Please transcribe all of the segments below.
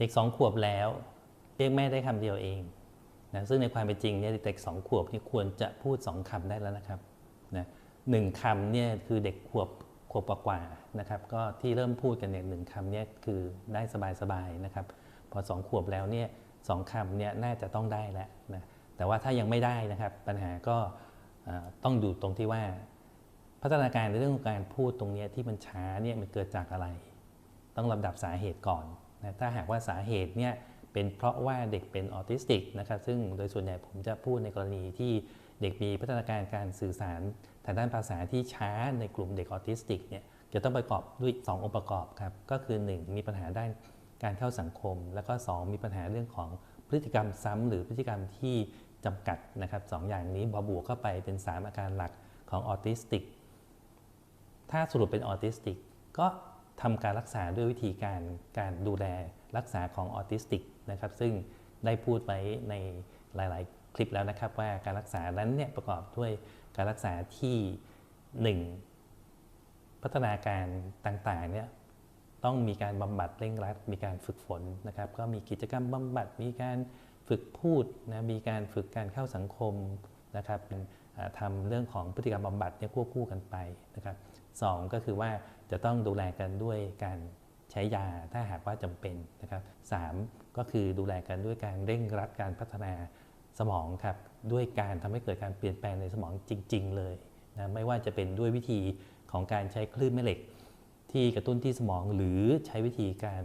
เด็กสองขวบแล้ว เรียกแม่ได้คำเดียวเองนะซึ่งในความเป็นจริงเนี่ยเด็กสองขวบนี่ควรจะพูดสองคำได้แล้วนะครับนะหนึ่งคำเนี่ยคือเด็กขวบขวบกว่านะครับก็ที่เริ่มพูดกันเนี่ยหนึ่งคำเนี่ยคือได้สบายๆนะครับพอสองขวบแล้วเนี่ยสองคำเนี่ยน่าจะต้องได้แล้วนะแต่ว่าถ้ายังไม่ได้นะครับปัญหาก็ต้องดูตรงที่ว่า พัฒนาการในเรื่องของการพูดตรงนี้ที่มันช้าเนี่ยมันเกิดจากอะไร ต้องลำดับสาเหตุก่อน นะถ้าหากว่าสาเหตุเนี่ยเป็นเพราะว่าเด็กเป็นออทิสติกนะครับซึ่งโดยส่วนใหญ่ผมจะพูดในกรณีที่เด็กมีพัฒนาการการสื่อสารทางด้านภาษาที่ช้าในกลุ่มเด็กออทิสติกเนี่ยจะต้องประกอบด้วย 2 องค์ประกอบครับ ก็คือ 1 มีปัญหาด้านการเข้าสังคม แล้วก็ 2 มีปัญหาเรื่องของพฤติกรรมซ้ำหรือพฤติกรรมที่จำกัดนะครับสองอย่างนี้บวกเข้าไปเป็น 3 อาการหลักของออทิสติก ถ้าสรุปเป็นออทิสติกก็ ทำการรักษาด้วยวิธีการการดูแลรักษาของออทิสติกนะครับซึ่งได้พูดไว้ในหลาย ๆ คลิปแล้วนะครับ ว่าการรักษานั้นเนี่ยประกอบด้วยการรักษาที่ 1 พัฒนาการต่าง ๆ เนี่ยต้องมีการบำบัดเร่งรัด มีการฝึกฝนนะครับ ก็มีกิจกรรมบำบัด มีการฝึกพูดนะ มีการฝึกการเข้าสังคม นะครับทำเรื่องของพฤติกรรมบำบัดเนี่ยควบคู่กันไปนะครับสองก็คือว่าจะต้องดูแลกันด้วยการใช้ยาถ้าหากว่าจำเป็นนะครับสามก็คือดูแลกันด้วยการเร่งรัดการพัฒนาสมองครับด้วยการทำให้เกิดการเปลี่ยนแปลงในสมองจริง ๆ เลยนะไม่ว่าจะเป็นด้วยวิธีของการใช้คลื่นแม่เหล็ก ที่กระตุ้นที่สมองหรือใช้วิธีการ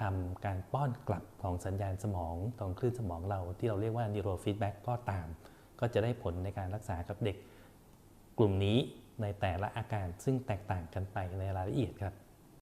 ทำการป้อนกลับของสัญญาณสมองของคลื่นสมองเราที่เราเรียกว่า neurofeedback ก็ตาม ก็จะได้ผลในการรักษากับเด็ก กลุ่มนี้ในแต่ละอาการซึ่งแตกต่างกันไปในรายละเอียดครับ